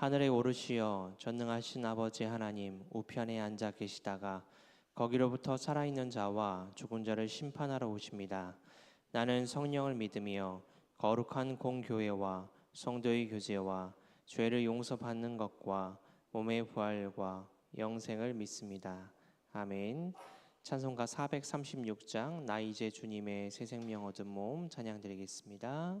하늘에 오르시어 전능하신 아버지 하나님 우편에 앉아 계시다가 거기로부터 살아있는 자와 죽은 자를 심판하러 오십니다. 나는 성령을 믿으며 거룩한 공교회와 성도의 교제와 죄를 용서받는 것과 몸의 부활과 영생을 믿습니다. 아멘. 찬송가 436장 나 이제 주님의 새 생명 얻은 몸 찬양 드리겠습니다.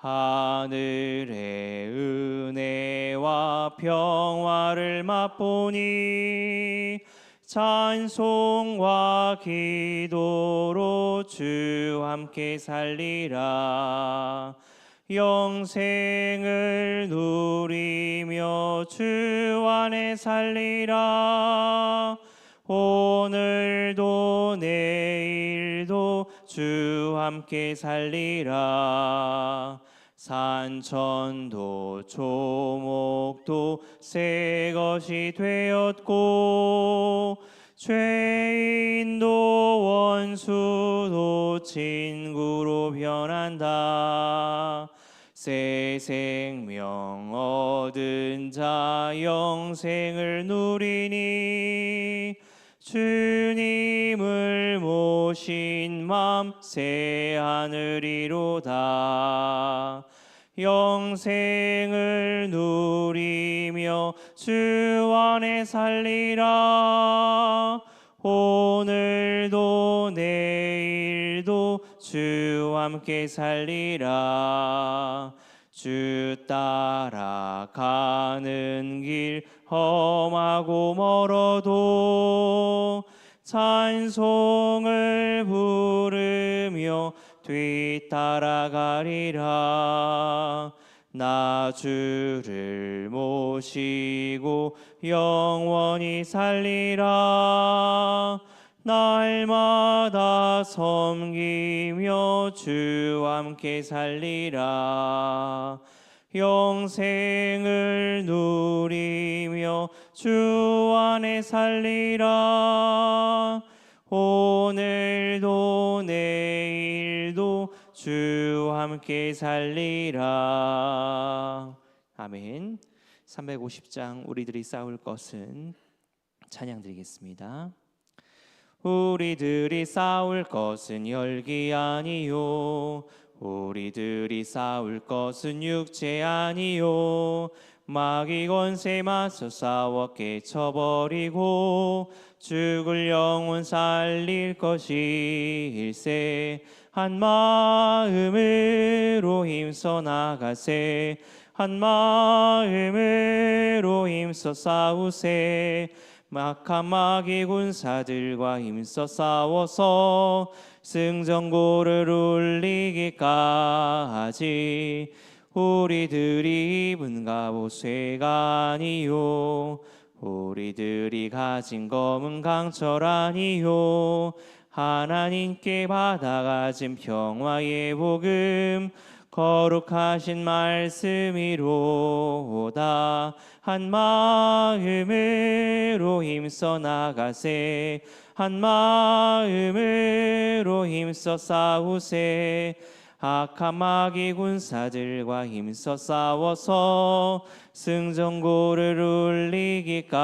하늘의 은혜와 평화를 맛보니 찬송과 기도로 주 함께 살리라. 영생을 누리며 주 안에 살리라. 오늘도 내일도 주 함께 살리라 산천도 조목도 새 것이 되었고 죄인도 원수도 친구로 변한다. 새 생명 얻은 자 영생을 누리니 주님을 모신 맘 새 하늘이로다 영생을 누리며 주 안에 살리라. 오늘도 내일도 주 함께 살리라. 주 따라가는 길 험하고 멀어도 찬송을 부르며 뒤따라가리라. 나 주를 모시고 영원히 살리라. 날마다 섬기며 주 함께 살리라. 영생을 누리며 주 안에 살리라 오늘도 내일도 주 함께 살리라. 아멘. 350장 우리들이 싸울 것은 찬양 드리겠습니다. 우리들이 싸울 것은 열기 아니요. 우리들이 싸울 것은 육체 아니요 마귀 권세 맞서 싸워 깨쳐버리고 죽을 영혼 살릴 것일세. 한 마음으로 힘써 나가세. 한 마음으로 힘써 싸우세. 막한 마귀 군사들과 힘써 싸워서 승전고를 울리기까지 우리들이 입은 갑옷쇠가 아니요. 우리들이 가진 검은 강철 아니요. 하나님께 받아 가진 평화의 복음 거룩하신 말씀이로다 한 마음으로 힘써 나가세. 한 마음으로 힘써 싸우세 악한 마귀 군사들과 힘써 싸워서 승전고를 울리기까지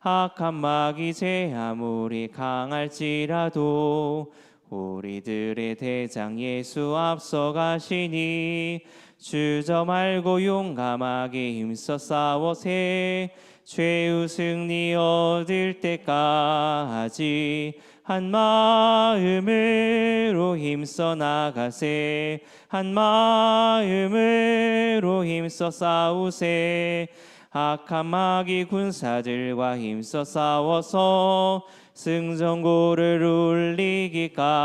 악한 마귀 제 아무리 강할지라도 우리들의 대장 예수 앞서 가시니 주저 말고 용감하게 힘써 싸워세 죄의 승리 얻을 때까지 한 마음으로 힘써 나가세. 한 마음으로 힘써 싸우세. 악한 마귀 군사들과 힘써 싸워서 승전고를 울리기까지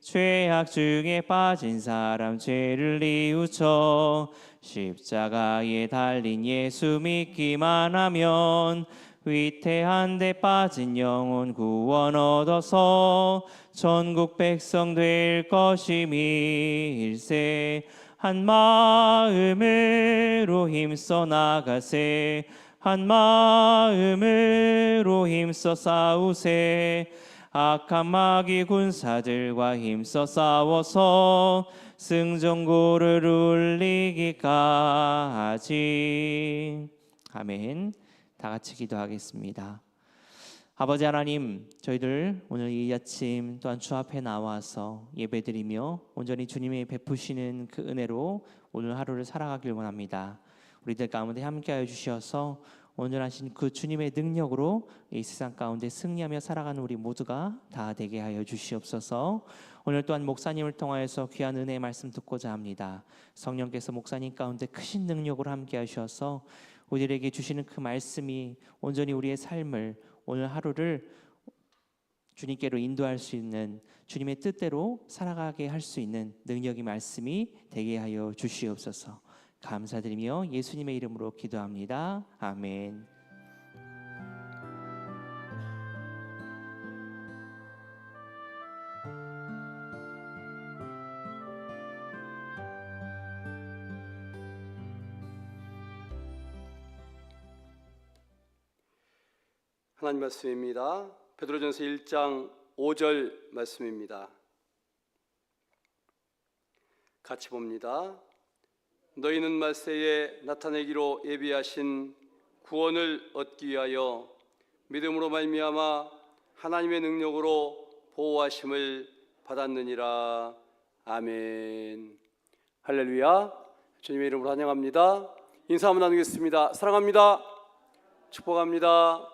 죄악 중에 빠진 사람 죄를 뉘우쳐 십자가에 달린 예수 믿기만 하면 위태한 데 빠진 영혼 구원 얻어서 전국 백성 될 것임일세. 한 마음으로 힘써 나가세. 한 마음으로 힘써 싸우세. 악한 마귀 군사들과 힘써 싸워서 승전고를 울리기까지. 아멘 다 같이 기도하겠습니다 아버지 하나님 저희들 오늘 이 아침 또한 주 앞에 나와서 예배드리며 온전히 주님이 베푸시는 그 은혜로 오늘 하루를 살아가길 원합니다 우리들 가운데 함께하여 주셔서 온전하신 그 주님의 능력으로 이 세상 가운데 승리하며 살아가는 우리 모두가 다 되게 하여 주시옵소서. 오늘 또한 목사님을 통하여서 귀한 은혜의 말씀 듣고자 합니다. 성령께서 목사님 가운데 크신 능력으로 함께 하셔서 우리에게 주시는 그 말씀이 온전히 우리의 삶을 오늘 하루를 주님께로 인도할 수 있는 주님의 뜻대로 살아가게 할 수 있는 능력의 말씀이 되게 하여 주시옵소서. 감사드리며 예수님의 이름으로 기도합니다. 아멘. 말씀입니다. 베드로전서 1장 5절 말씀입니다. 같이 봅니다. 너희는 말세에 나타내기로 예비하신 구원을 얻기 위하여 믿음으로 말미암아 하나님의 능력으로 보호하심을 받았느니라. 아멘. 할렐루야. 주님의 이름으로 환영합니다. 인사 한번 나누겠습니다. 사랑합니다. 축복합니다.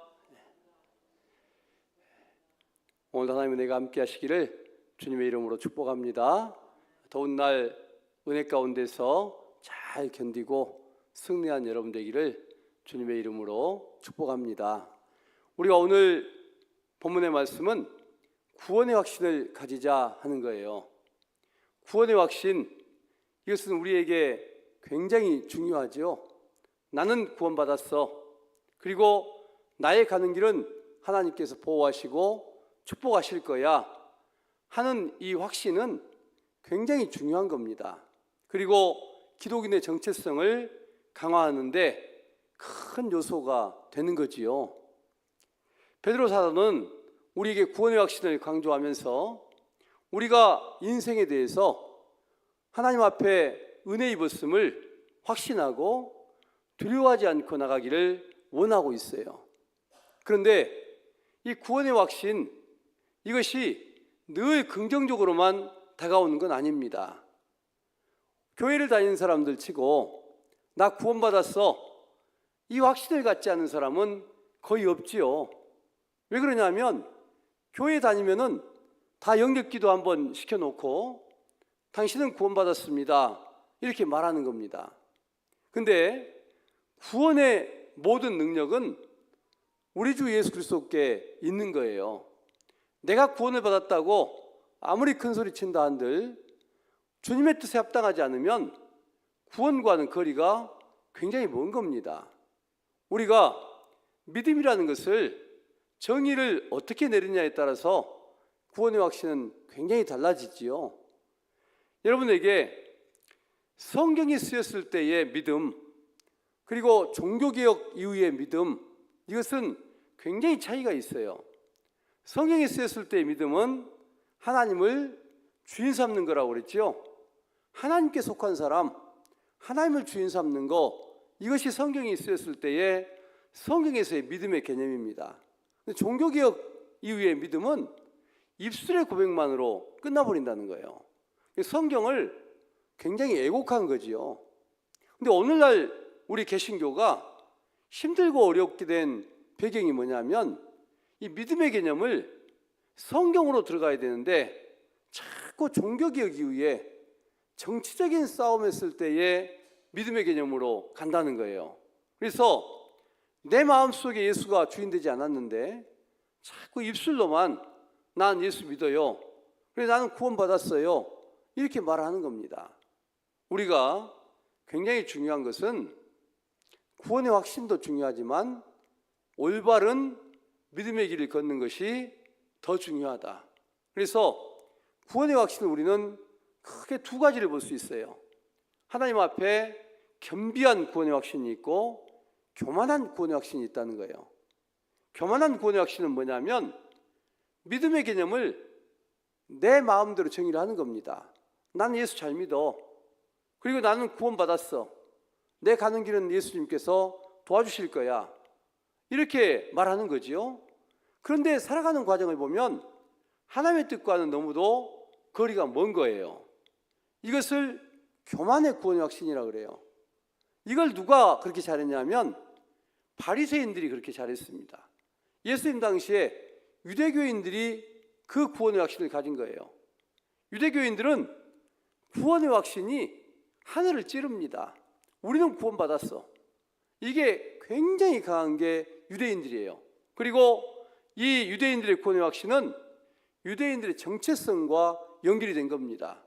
오늘 하나님 은혜가 함께 하시기를 주님의 이름으로 축복합니다. 더운 날 은혜 가운데서 잘 견디고 승리한 여러분 되기를 주님의 이름으로 축복합니다. 우리가 오늘 본문의 말씀은 구원의 확신을 가지자 하는 거예요. 구원의 확신 이것은 우리에게 굉장히 중요하지요. 나는 구원받았어. 그리고 나의 가는 길은 하나님께서 보호하시고 축복하실 거야 하는 이 확신은 굉장히 중요한 겁니다. 그리고 기독인의 정체성을 강화하는데 큰 요소가 되는 거지요. 베드로 사도는 우리에게 구원의 확신을 강조하면서 우리가 인생에 대해서 하나님 앞에 은혜 입었음을 확신하고 두려워하지 않고 나가기를 원하고 있어요. 그런데 이 구원의 확신 이것이 늘 긍정적으로만 다가오는 건 아닙니다. 교회를 다니는 사람들 치고 나 구원받았어. 이 확신을 갖지 않은 사람은 거의 없지요. 왜 그러냐면 교회 다니면은 다 영접기도 한번 시켜놓고 당신은 구원받았습니다. 이렇게 말하는 겁니다. 근데 구원의 모든 능력은 우리 주 예수 그리스도께 있는 거예요. 내가 구원을 받았다고 아무리 큰 소리 친다 한들 주님의 뜻에 합당하지 않으면 구원과는 거리가 굉장히 먼 겁니다. 우리가 믿음이라는 것을 정의를 어떻게 내리냐에 따라서 구원의 확신은 굉장히 달라지지요. 여러분에게 성경이 쓰였을 때의 믿음, 그리고 종교개혁 이후의 믿음, 이것은 굉장히 차이가 있어요. 성경이 쓰였을 때의 믿음은 하나님을 주인 삼는 거라고 그랬죠. 하나님께 속한 사람, 하나님을 주인 삼는 거, 이것이 성경이 쓰였을 때의 성경에서의 믿음의 개념입니다. 근데 종교 개혁 이후의 믿음은 입술의 고백만으로 끝나버린다는 거예요. 성경을 굉장히 애곡한 거지요. 근데 오늘날 우리 개신교가 힘들고 어렵게 된 배경이 뭐냐면 이 믿음의 개념을 성경으로 들어가야 되는데 자꾸 종교 개혁 이후에 정치적인 싸움했을 때의 믿음의 개념으로 간다는 거예요. 그래서 내 마음속에 예수가 주인되지 않았는데 자꾸 입술로만 난 예수 믿어요. 그래 나는 구원받았어요. 이렇게 말하는 겁니다. 우리가 굉장히 중요한 것은 구원의 확신도 중요하지만 올바른 믿음의 길을 걷는 것이 더 중요하다. 그래서 구원의 확신을 우리는 크게 두 가지를 볼 수 있어요. 하나님 앞에 겸비한 구원의 확신이 있고 교만한 구원의 확신이 있다는 거예요. 교만한 구원의 확신은 뭐냐면 믿음의 개념을 내 마음대로 정의를 하는 겁니다. 나는 예수 잘 믿어. 그리고 나는 구원받았어. 내 가는 길은 예수님께서 도와주실 거야. 이렇게 말하는 거지요. 그런데 살아가는 과정을 보면 하나님의 뜻과는 너무도 거리가 먼 거예요. 이것을 교만의 구원의 확신이라 그래요. 이걸 누가 그렇게 잘했냐면 바리새인들이 그렇게 잘했습니다. 예수님 당시에 유대교인들이 그 구원의 확신을 가진 거예요. 유대교인들은 구원의 확신이 하늘을 찌릅니다. 우리는 구원받았어. 이게 굉장히 강한 게 유대인들이에요. 그리고 이 유대인들의 구원의 확신은 유대인들의 정체성과 연결이 된 겁니다.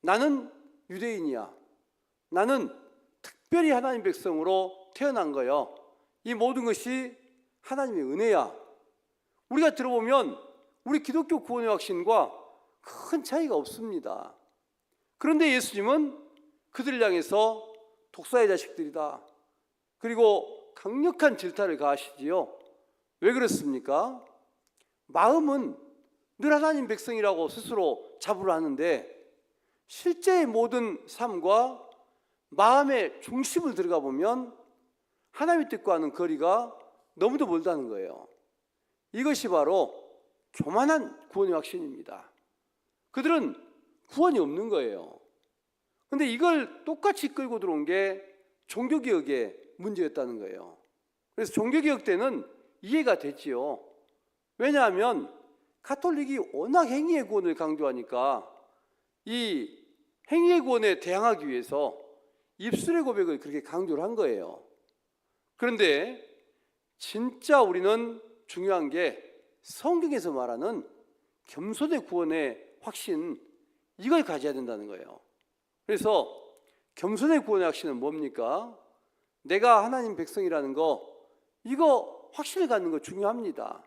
나는 유대인이야. 나는 특별히 하나님 백성으로 태어난 거요. 이 모든 것이 하나님의 은혜야. 우리가 들어보면 우리 기독교 구원의 확신과 큰 차이가 없습니다. 그런데 예수님은 그들을 향해서 독사의 자식들이다. 그리고 강력한 질타를 가하시지요. 왜 그렇습니까? 마음은 늘 하나님 백성이라고 스스로 자부를 하는데 실제의 모든 삶과 마음의 중심을 들어가 보면 하나님의 뜻과는 거리가 너무도 멀다는 거예요. 이것이 바로 교만한 구원의 확신입니다. 그들은 구원이 없는 거예요. 근데 이걸 똑같이 끌고 들어온 게 종교개혁의 문제였다는 거예요. 그래서 종교개혁 때는 이해가 됐지요. 왜냐하면 가톨릭이 워낙 행위의 구원을 강조하니까 이 행위의 구원에 대항하기 위해서 입술의 고백을 그렇게 강조를 한 거예요. 그런데 진짜 우리는 중요한 게 성경에서 말하는 겸손의 구원의 확신 이걸 가져야 된다는 거예요. 그래서 겸손의 구원의 확신은 뭡니까? 내가 하나님 백성이라는 거 이거 확신을 갖는 거 중요합니다.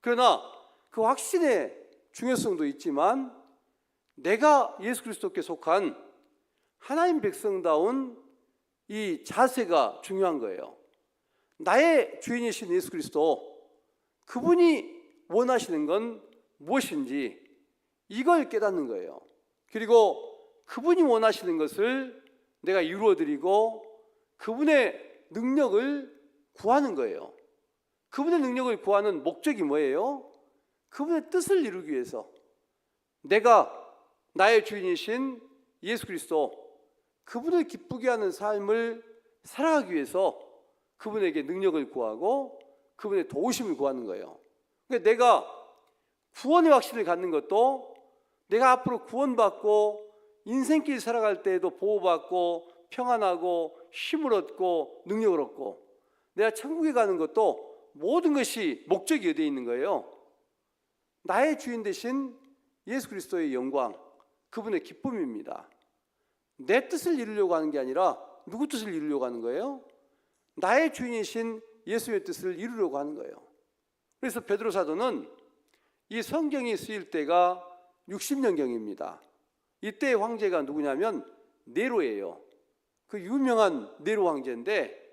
그러나 그 확신의 중요성도 있지만 내가 예수 그리스도께 속한 하나님 백성다운 이 자세가 중요한 거예요. 나의 주인이신 예수 그리스도 그분이 원하시는 건 무엇인지 이걸 깨닫는 거예요. 그리고 그분이 원하시는 것을 내가 이루어 드리고 그분의 능력을 구하는 거예요. 그분의 능력을 구하는 목적이 뭐예요? 그분의 뜻을 이루기 위해서 내가 나의 주인이신 예수 그리스도 그분을 기쁘게 하는 삶을 살아가기 위해서 그분에게 능력을 구하고 그분의 도우심을 구하는 거예요. 그러니까 내가 구원의 확신을 갖는 것도 내가 앞으로 구원받고 인생길 살아갈 때에도 보호받고 평안하고 힘을 얻고 능력을 얻고 내가 천국에 가는 것도 모든 것이 목적이 어디에 있는 거예요? 나의 주인 되신 예수 그리스도의 영광, 그분의 기쁨입니다. 내 뜻을 이루려고 하는 게 아니라 누구 뜻을 이루려고 하는 거예요? 나의 주인이신 예수의 뜻을 이루려고 하는 거예요. 그래서 베드로 사도는 이 성경이 쓰일 때가 60년경입니다. 이때 황제가 누구냐면 네로예요. 그 유명한 네로 황제인데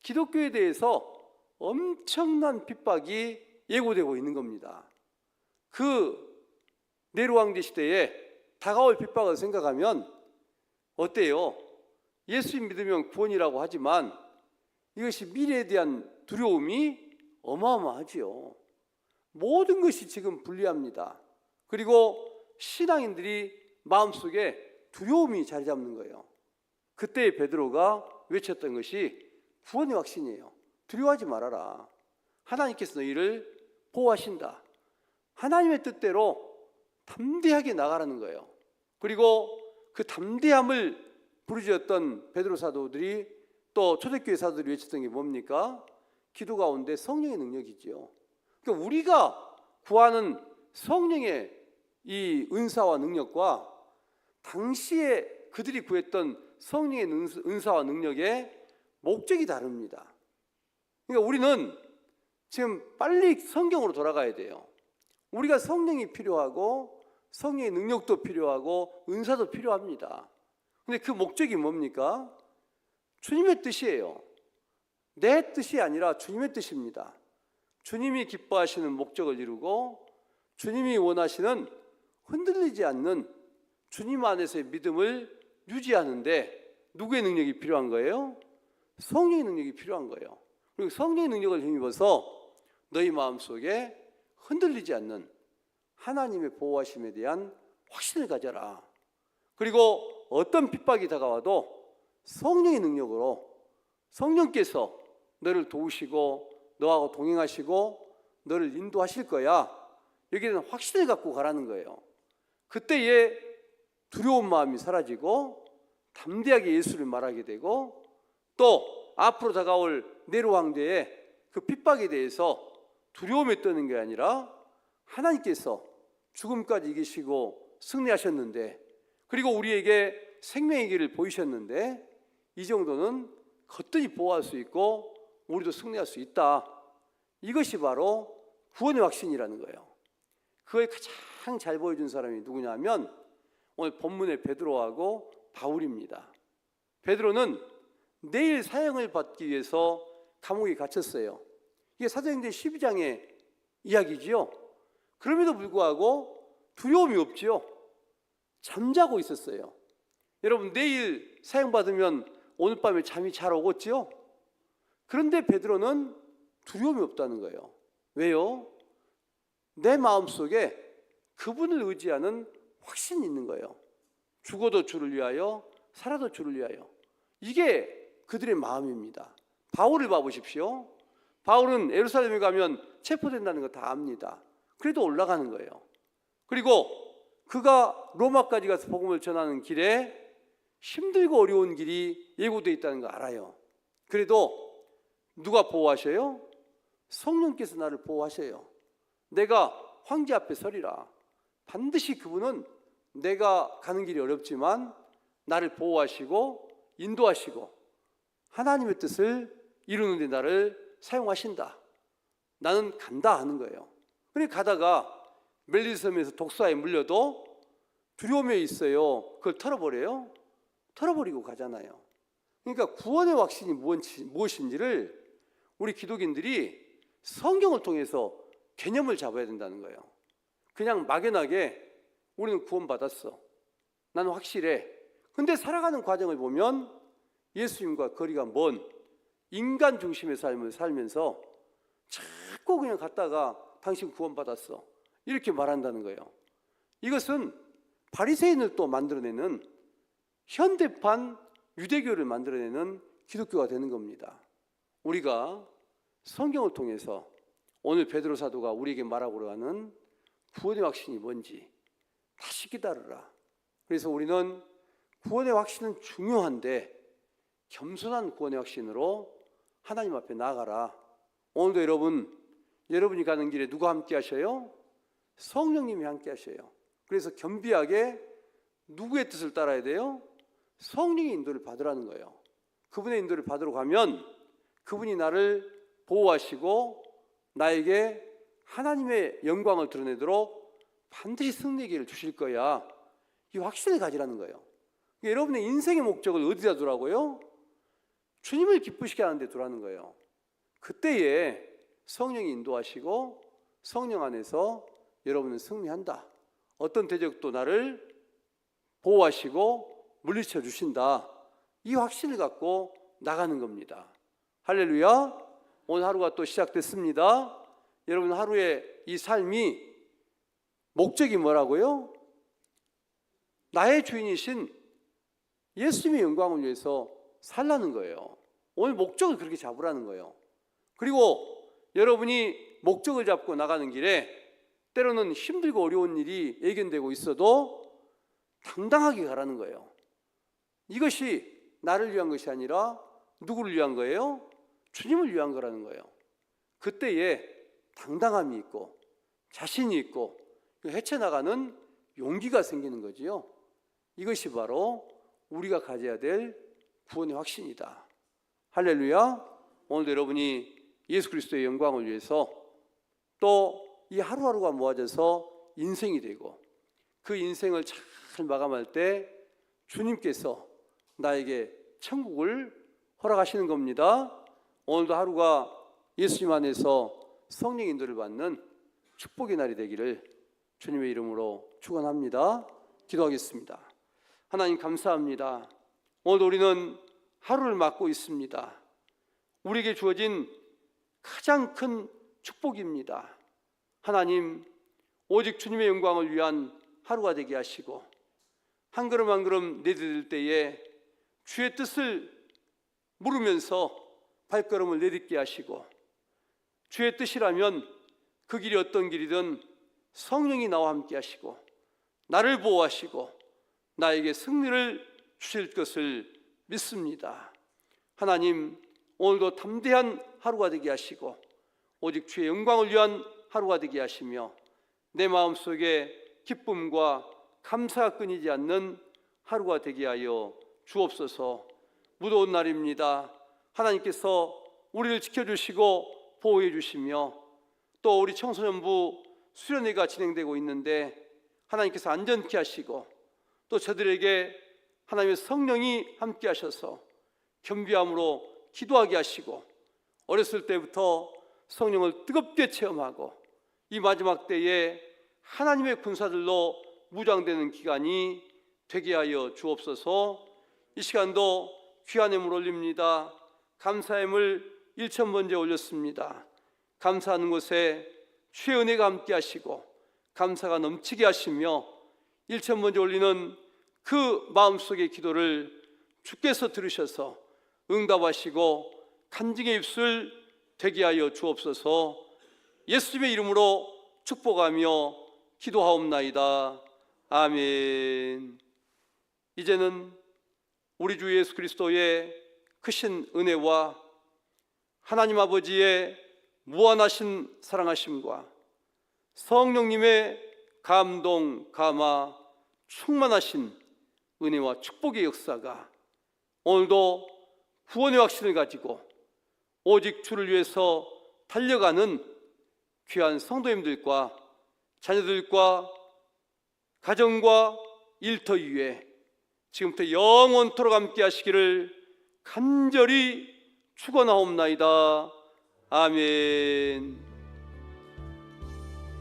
기독교에 대해서 엄청난 핍박이 예고되고 있는 겁니다. 그 네로 황제 시대에 다가올 핍박을 생각하면 어때요? 예수 믿으면 구원이라고 하지만 이것이 미래에 대한 두려움이 어마어마하지요. 모든 것이 지금 불리합니다. 그리고 신앙인들이 마음속에 두려움이 자리 잡는 거예요. 그때 베드로가 외쳤던 것이 구원의 확신이에요. 두려워하지 말아라. 하나님께서 너희를 보호하신다. 하나님의 뜻대로 담대하게 나가라는 거예요. 그리고 그 담대함을 부르짖었던 베드로 사도들이 또 초대교회 사도들이 외쳤던 게 뭡니까? 기도 가운데 성령의 능력이지요. 그러니까 우리가 구하는 성령의 이 은사와 능력과 당시에 그들이 구했던 성령의 은- 은사와 능력의 목적이 다릅니다. 그러니까 우리는 지금 빨리 성경으로 돌아가야 돼요. 우리가 성령이 필요하고 성령의 능력도 필요하고 은사도 필요합니다. 근데 그 목적이 뭡니까? 주님의 뜻이에요. 내 뜻이 아니라 주님의 뜻입니다. 주님이 기뻐하시는 목적을 이루고 주님이 원하시는 흔들리지 않는 주님 안에서의 믿음을 유지하는데 누구의 능력이 필요한 거예요? 성령의 능력이 필요한 거예요. 그리고 성령의 능력을 힘입어서 너희 마음속에 흔들리지 않는 하나님의 보호하심에 대한 확신을 가져라. 그리고 어떤 핍박이 다가와도 성령의 능력으로 성령께서 너를 도우시고 너하고 동행하시고 너를 인도하실 거야. 여기는 확신을 갖고 가라는 거예요. 그때에 두려운 마음이 사라지고 담대하게 예수를 말하게 되고 또 앞으로 다가올 네로 황제의 그 핍박에 대해서 두려움에 떠는 게 아니라 하나님께서 죽음까지 이기시고 승리하셨는데 그리고 우리에게 생명의 길을 보이셨는데 이 정도는 거뜬히 보호할 수 있고 우리도 승리할 수 있다. 이것이 바로 구원의 확신이라는 거예요. 그걸 가장 잘 보여준 사람이 누구냐면 오늘 본문의 베드로하고 바울입니다. 베드로는 내일 사형을 받기 위해서 감옥에 갇혔어요. 이게 사도행전 12장의 이야기지요. 그럼에도 불구하고 두려움이 없지요. 잠자고 있었어요. 여러분 내일 사형 받으면 오늘 밤에 잠이 잘 오겠지요? 그런데 베드로는 두려움이 없다는 거예요. 왜요? 내 마음속에 그분을 의지하는 확신이 있는 거예요. 죽어도 주를 위하여 살아도 주를 위하여. 이게 그들의 마음입니다. 바울을 봐보십시오. 바울은 예루살렘에 가면 체포된다는 거 다 압니다. 그래도 올라가는 거예요. 그리고 그가 로마까지 가서 복음을 전하는 길에 힘들고 어려운 길이 예고되어 있다는 거 알아요. 그래도 누가 보호하셔요? 성령께서 나를 보호하셔요. 내가 황제 앞에 서리라. 반드시 그분은 내가 가는 길이 어렵지만 나를 보호하시고 인도하시고 하나님의 뜻을 이루는 데 나를 사용하신다. 나는 간다 하는 거예요. 그래 가다가 멜리섬에서 독사에 물려도 두려움에 있어요. 그걸 털어버려요. 털어버리고 가잖아요. 그러니까 구원의 확신이 무엇인지- 무엇인지를 우리 기독인들이 성경을 통해서 개념을 잡아야 된다는 거예요. 그냥 막연하게 우리는 구원받았어. 나는 확실해. 근데 살아가는 과정을 보면 예수님과 거리가 먼 인간 중심의 삶을 살면서 자꾸 그냥 갔다가 당신 구원받았어. 이렇게 말한다는 거예요. 이것은 바리새인을 또 만들어내는 현대판 유대교를 만들어내는 기독교가 되는 겁니다. 우리가 성경을 통해서 오늘 베드로 사도가 우리에게 말하고 하는 구원의 확신이 뭔지 다시 깨달으라. 그래서 우리는 구원의 확신은 중요한데 겸손한 구원의 확신으로 하나님 앞에 나아가라. 오늘도 여러분 여러분이 가는 길에 누가 함께 하셔요? 성령님이 함께 하셔요. 그래서 겸비하게 누구의 뜻을 따라야 돼요? 성령의 인도를 받으라는 거예요. 그분의 인도를 받으러 가면 그분이 나를 보호하시고 나에게 하나님의 영광을 드러내도록 반드시 승리의 길을 주실 거야. 이 확신을 가지라는 거예요. 여러분의 인생의 목적을 어디다 두라고요? 주님을 기쁘시게 하는 데 두라는 거예요. 그때에 성령이 인도하시고 성령 안에서 여러분은 승리한다. 어떤 대적도 나를 보호하시고 물리쳐 주신다. 이 확신을 갖고 나가는 겁니다. 할렐루야. 오늘 하루가 또 시작됐습니다. 여러분 하루의 이 삶이 목적이 뭐라고요? 나의 주인이신 예수님의 영광을 위해서 살라는 거예요. 오늘 목적을 그렇게 잡으라는 거예요. 그리고 여러분이 목적을 잡고 나가는 길에 때로는 힘들고 어려운 일이 예견되고 있어도 당당하게 가라는 거예요. 이것이 나를 위한 것이 아니라 누구를 위한 거예요? 주님을 위한 거라는 거예요. 그때에 당당함이 있고 자신이 있고 헤쳐나가는 용기가 생기는 거지요. 이것이 바로 우리가 가져야 될 구원의 확신이다. 할렐루야. 오늘 여러분이 예수 그리스도의 영광을 위해서 또 이 하루하루가 모아져서 인생이 되고 그 인생을 잘 마감할 때 주님께서 나에게 천국을 허락하시는 겁니다. 오늘도 하루가 예수님 안에서 성령 인도를 받는 축복의 날이 되기를 주님의 이름으로 축원합니다. 기도하겠습니다. 하나님 감사합니다. 오늘 우리는 하루를 맞고 있습니다. 우리에게 주어진 가장 큰 축복입니다. 하나님, 오직 주님의 영광을 위한 하루가 되게 하시고 한 걸음 한 걸음 내디딜 때에 주의 뜻을 물으면서 발걸음을 내딛게 하시고 주의 뜻이라면 그 길이 어떤 길이든 성령이 나와 함께 하시고 나를 보호하시고 나에게 승리를 주실 것을 믿습니다. 하나님, 오늘도 담대한 하루가 되게 하시고 오직 주의 영광을 위한 하루가 되게 하시며 내 마음속에 기쁨과 감사가 끊이지 않는 하루가 되게 하여 주옵소서. 무더운 날입니다. 하나님께서 우리를 지켜주시고 보호해 주시며 또 우리 청소년부 수련회가 진행되고 있는데 하나님께서 안전케 하시고 또 저들에게 하나님의 성령이 함께 하셔서 겸비함으로 기도하게 하시고 어렸을 때부터 성령을 뜨겁게 체험하고 이 마지막 때에 하나님의 군사들로 무장되는 기간이 되게 하여 주옵소서. 이 시간도 귀한 힘을 올립니다. 감사함을 일천 번째 올렸습니다. 감사하는 곳에 주의 은혜가 함께 하시고 감사가 넘치게 하시며 일천 번째 올리는 그 마음속의 기도를 주께서 들으셔서 응답하시고 간증의 입술 되게 하여 주옵소서. 예수님의 이름으로 축복하며 기도하옵나이다. 아멘. 이제는 우리 주 예수 그리스도의 크신 은혜와 하나님 아버지의 무한하신 사랑하심과 성령님의 감동, 감화, 충만하신 은혜와 축복의 역사가 오늘도 구원의 확신을 가지고 오직 주를 위해서 달려가는 귀한 성도님들과 자녀들과 가정과 일터 위에 지금부터 영원토록 함께 하시기를 간절히 축원하옵나이다. 아멘.